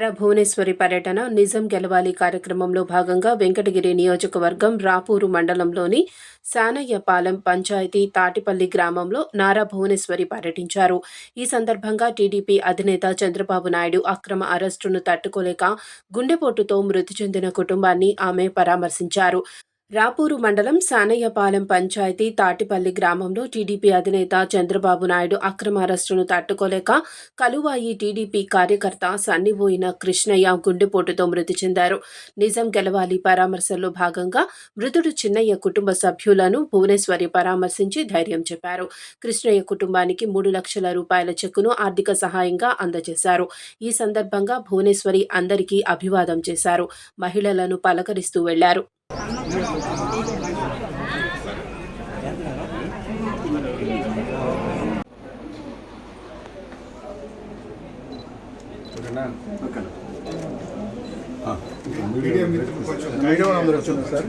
నారా భువనేశ్వరి పర్యటన నిజం గెలవాలి కార్యక్రమంలో భాగంగా వెంకటగిరి నియోజకవర్గం రాపూరు మండలంలోని సానయ్యపాలెం పంచాయతీ తాటిపల్లి గ్రామంలో నారా భువనేశ్వరి పర్యటించారు. ఈ సందర్భంగా టీడీపీ అధినేత చంద్రబాబు నాయుడు అక్రమ అరెస్టును తట్టుకోలేక గుండెపోటుతో మృతి చెందిన కుటుంబాన్ని ఆమె పరామర్శించారు. రాపూరు మండలం సానయ్యపాలెం పంచాయతీ తాటిపల్లి గ్రామంలో టీడీపీ అధినేత చంద్రబాబు నాయుడు అక్రమ అరెస్టును తట్టుకోలేక కలువాయి టీడీపీ కార్యకర్త సన్నిబోయిన కృష్ణయ్య గుండెపోటుతో మృతి చెందారు. నిజం గెలవాలి పరామర్శల్లో భాగంగా మృతుడు చిన్నయ్య కుటుంబ సభ్యులను భువనేశ్వరి పరామర్శించి ధైర్యం చెప్పారు. కృష్ణయ్య కుటుంబానికి మూడు లక్షల రూపాయల చెక్కును ఆర్థిక సహాయంగా అందజేశారు. ఈ సందర్భంగా భువనేశ్వరి అందరికీ అభివాదం చేశారు. మహిళలను పలకరిస్తూ వెళ్ళారు. మీడియా మిత్రులు కొంచెం వాళ్ళందరూ వచ్చారు. సార్